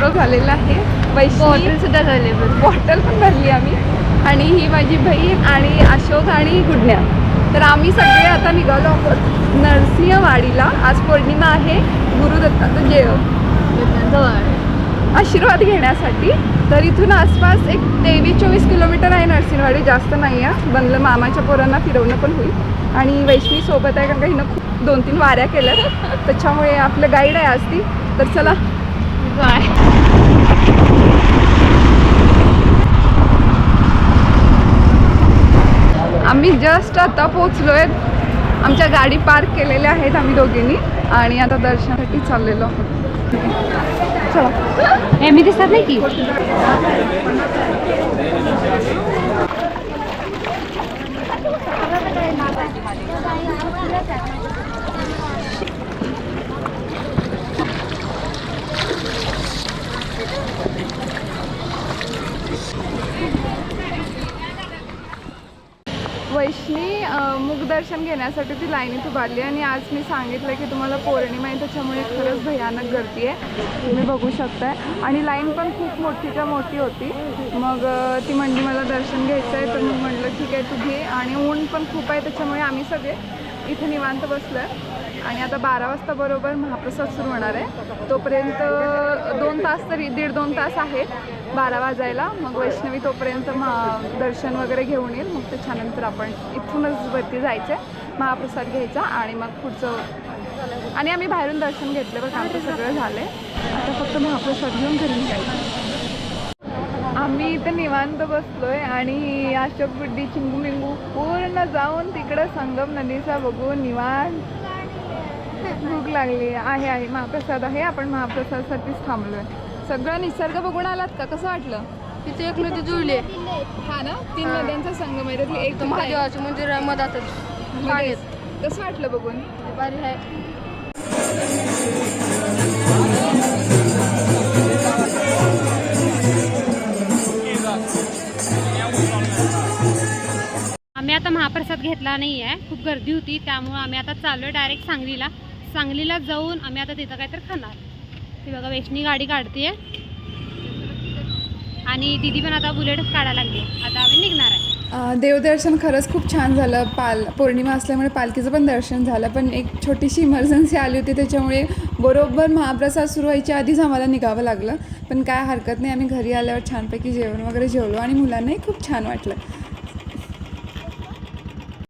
अशोक झालेला आहे. वैष्णवी सुद्धा झाले बॉटल पण भरली आम्ही. आणि ही माझी बहीण आणि अशोक आणि गुडण्या. तर आम्ही सगळे आता निघालो आहोत नरसिंहवाडीला. आज पौर्णिमा आहे. गुरुदत्ताचं जवळ आशीर्वाद घेण्यासाठी. तर इथून आसपास एक तेवीस चोवीस किलोमीटर आहे नरसिंहवाडी. जास्त नाही आहे बनलं मामाच्या पोरांना फिरवणं पण होईल. आणि वैष्णवी सोबत आहे कारण का हिनं खूप दोन तीन वाऱ्या केल्या त्याच्यामुळे आपलं गाईड आहे आज ती. तर चला. बाय आम्ही जस्ट आता पोचलो आहेत आमच्या गाडी पार्क केलेल्या आहेत आम्ही दोघींनी. आणि आता दर्शनासाठी चाललेलो आहोत. चला. हे मी दिसत नाही की? वैष्णी मुखदर्शन घेण्यासाठी ती लाईनीत उभारली आणि आज मी सांगितलं की तुम्हाला पौर्णिमा आहे त्याच्यामुळे खरंच भयानक गर्दी आहे. तुम्ही बघू शकताय. आणि लाईन पण खूप मोठीच्या मोठी होती. मग ती म्हणली मला दर्शन घ्यायचं आहे तर मी म्हटलं ठीक आहे तू घे. आणि ऊन पण खूप आहे त्याच्यामुळे आम्ही सगळे इथे निवांत बसलं आहे आणि आता बारा वाजता बरोबर महाप्रसाद सुरू होणार आहे. तोपर्यंत दोन तास तरी दीड दोन तास आहेत बारा वाजायला. मग वैष्णवी तोपर्यंत महा दर्शन वगैरे घेऊन येईल. मग त्याच्यानंतर आपण इथूनच वरती जायचं आहे महाप्रसाद घ्यायचा आणि मग पुढचं. आणि आम्ही बाहेरून दर्शन घेतलं बघा आमचं सगळं झालं आहे आता फक्त महाप्रसाद घेऊन घरी जायचं. आम्ही इथं निवांत बसलोय आणि अशोक गुड्डी चिंगू मिंगू पूर्ण जाऊन तिकडं संगम नदीचा बघून निवांत भूक लागली. आहे आहे. महाप्रसाद आहे. आपण महाप्रसादसाठीच थांबलोय. सगळं निसर्ग बघून आलात का? कसं वाटलं? तिथे एक नदी जुळली हा ना? तीन. नद्यांचा संगम आहे. त्यातली एक महादेवाचं मंदिर आहे मधातच. कसं वाटलं बघून? आहे. आम्ही आता महाप्रसाद घेतला नाही आहे खूप गर्दी होती त्यामुळं आम्ही आता चाललो आहे डायरेक्ट सांगलीला. सांगलीला जाऊन आम्ही आता तिथं काहीतरी खाणार. ती बघा वैष्णी गाडी काढते आणि दिदी पण आता बुलेट काढायला लागली आता आम्ही निघणार आहे. देवदर्शन खरंच खूप छान झालं. पाल पौर्णिमा असल्यामुळे पालखीचं पण दर्शन झालं. पण एक छोटीशी इमर्जन्सी आली होती त्याच्यामुळे बरोबर महाप्रसाद सुरू व्हायच्या आधीच आम्हाला निघावं लागलं. पण काय हरकत नाही आम्ही घरी आल्यावर छानपैकी जेवण वगैरे जेवलो आणि मुलांनाही खूप छान वाटलं.